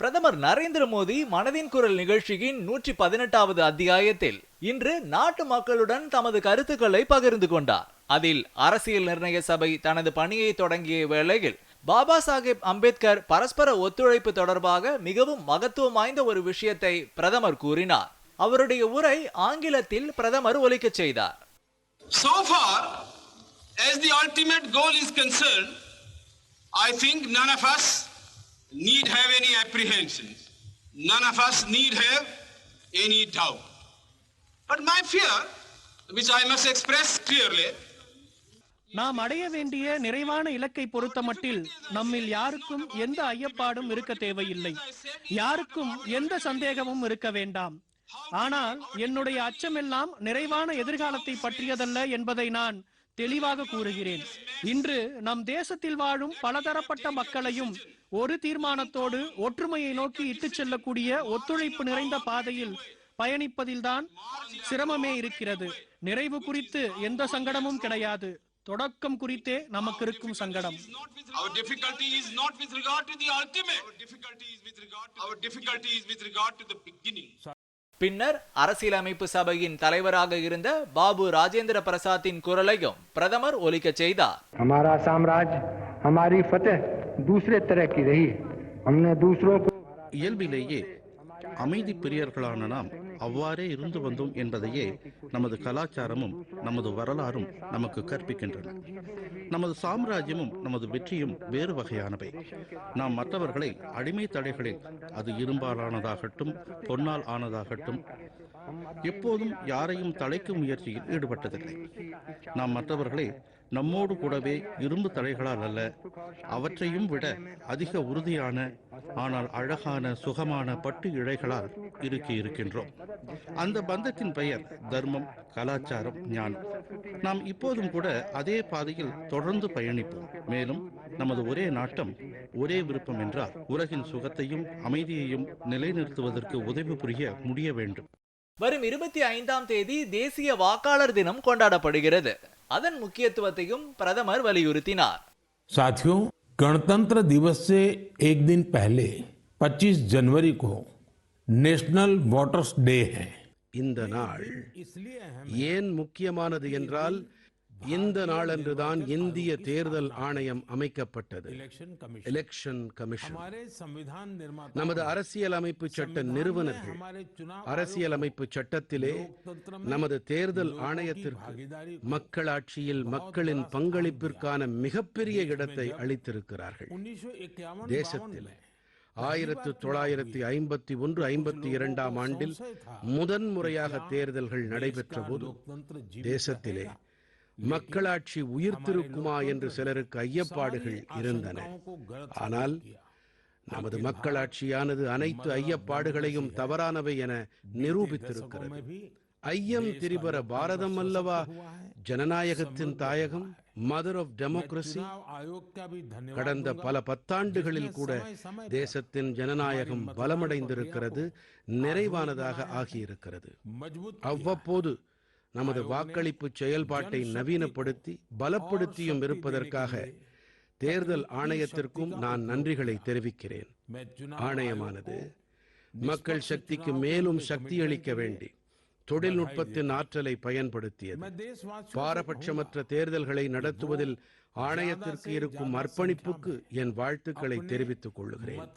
பிரதமர் நரேந்திர மோடி மனதின் குரல் நிகழ்ச்சியின் நூற்றி பதினெட்டாவது அத்தியாயத்தில் இன்று நாட்டு மக்களுடன் தமது கருத்துக்களை பகிர்ந்து கொண்டார். அதில் அரசியல் நிர்ணய சபை தனது பணியை தொடங்கிய வேளையில் பாபா சாஹேப் அம்பேத்கர் பரஸ்பர ஒத்துழைப்பு தொடர்பாக மிகவும் மகத்துவம் வாய்ந்த ஒரு விஷயத்தை பிரதமர் கூறினார். அவருடைய உரை ஆங்கிலத்தில் பிரதமர் ஒலிக்கச் செய்தார். So far, as the ultimate goal is concerned, I think none of us need have any apprehensions. None of us need have any doubt. But my fear, which I must express clearly, நாம் அடைய வேண்டிய நிறைவான இலக்கை பொறுத்தமட்டில் நம்மில் யாருக்கும் எந்த ஐயப்பாடும் இருக்க தேவையில்லை யாருக்கும் எந்த சந்தேகமும் இருக்க வேண்டாம் ஆனால் என்னுடைய அச்சமெல்லாம் நிறைவான எதிர்காலத்தை பற்றியதல்ல என்பதை நான் தெளிவாக கூறுகிறேன் இன்று நம் தேசத்தில் வாழும் பலதரப்பட்ட மக்களையும் ஒரு தீர்மானத்தோடு ஒற்றுமையை நோக்கி இட்டுச் செல்லக்கூடிய ஒத்துழைப்பு நிறைந்த பாதையில் பயணிப்பதில்தான் சிரமமே இருக்கிறது நிறைவு குறித்து எந்த சங்கடமும் கிடையாது தொடக்கம் குறித்தே நமக்கு இருக்கும் சங்கடம் our difficulty is not with regard to the ultimate. Our difficulty is with regard to, our difficulty is with regard to the beginning. பின்னர் அரசியலமைப்பு சபையின் தலைவராக இருந்த பாபு ராஜேந்திர பிரசாத்தின் குரலையும் பிரதமர் ஒலிக்கச் செய்தார் हमारा साम्राज्य हमारी फतेह दूसरे तरह की रही हमने दूसरों को இயல்பிலேயே அமைதி பிரியர்களான நாம் அவ்வாறே இருந்து வந்தோம் என்பதையே நமது கலாச்சாரமும் நமது வரலாறும் நமக்கு கற்பிக்கின்றன. நமது சாம்ராஜ்யமும் நமது வெற்றியும் வேறு வகையானவை. நாம் மற்றவர்களை அடிமை தடைகளில் அது இரும்பாலானதாகட்டும் பொன்னால் ஆனதாகட்டும் எப்போதும் யாரையும் தலைக்கும் முயற்சியில் ஈடுபட்டதில்லை. நாம் மற்றவர்களை நம்மோடு கூடவே இரும்பு தடைகளால் அல்ல அவற்றையும் விட அதிக உறுதியான ஆனால் அழகான சுகமான பட்டு இழைகளால் இருக்கி இருக்கின்றோம் அந்த பந்தத்தின் பெயர் தர்மம் கலாச்சாரம் ஞானம் நாம் இப்போதும் கூட அதே பாதையில் தொடர்ந்து பயணிப்போம் மேலும் நமது ஒரே நாட்டம் ஒரே விருப்பம் என்றால் உலகின் சுகத்தையும் அமைதியையும் நிலைநிறுத்துவதற்கு உதவி புரிய முடிய வேண்டும் வரும் இருபத்தி ஐந்தாம் தேதி தேசிய வாக்காளர் தினம் கொண்டாடப்படுகிறது அதன் முக்கியத்துவத்தையும் பிரதமர் வலியுறுத்தினார் साथियों गणतंत्र दिवस से एक दिन पहले 25 जनवरी को நேஷனல் வாட்டர்ஸ் டே. இந்த நாள் ஏன் முக்கியமானது என்றால் இந்த நாளன்றுதான் இந்திய தேர்தல் ஆணையம் அமைக்கப்பட்டது. எலெக்ஷன் கமிஷன் நமது அரசியலமைப்பு சட்ட நிறுவனர்கள் அரசியலமைப்பு சட்டத்திலே நமது தேர்தல் ஆணையத்திற்கு மக்களாட்சியில் மக்களின் பங்களிப்பிற்கான மிகப்பெரிய இடத்தை அளித்திருக்கிறார்கள். தேசத்திலே. ஆயிரத்து தொள்ளாயிரத்தி ஐம்பத்தி ஒன்று ஐம்பத்தி இரண்டாம் ஆண்டில் முதன்முறையாக தேர்தல்கள் நடைபெற்ற போது தேசத்திலே மக்களாட்சி உயிர்த்திருக்குமா என்று சிலருக்கு ஐயப்பாடுகள் இருந்தன. ஆனால் நமது மக்களாட்சியானது அனைத்து ஐயப்பாடுகளையும் தவறானவை என நிரூபித்திருக்கிறது. ஐயம் திரிபர பாரதம் அல்லவா? ஜனநாயகத்தின் தாயகம் மதர் ஆஃப் டெமோக்ரஸி கடந்த பல பத்தாண்டுகளில் கூட தேசத்தின் ஜனநாயகம் பலமடைந்திருக்கிறது நிறைவானதாக ஆகியிருக்கிறது. அவ்வப்போது நமது வாக்களிப்பு செயல்பாட்டை நவீனப்படுத்தி பலப்படுத்தியும் இருப்பதற்காக தேர்தல் ஆணையத்திற்கும் நான் நன்றிகளை தெரிவிக்கிறேன். ஆணையமானது மக்கள் சக்திக்கு மேலும் சக்தியளிக்க வேண்டி தொழில்நுட்பத்தின் ஆற்றலை பயன்படுத்தியது. பாரபட்சமற்ற தேர்தல்களை நடத்துவதில் ஆணையத்திற்கு இருக்கும் அர்ப்பணிப்புக்கு என் வாழ்த்துக்களை தெரிவித்துக் கொள்கிறேன்.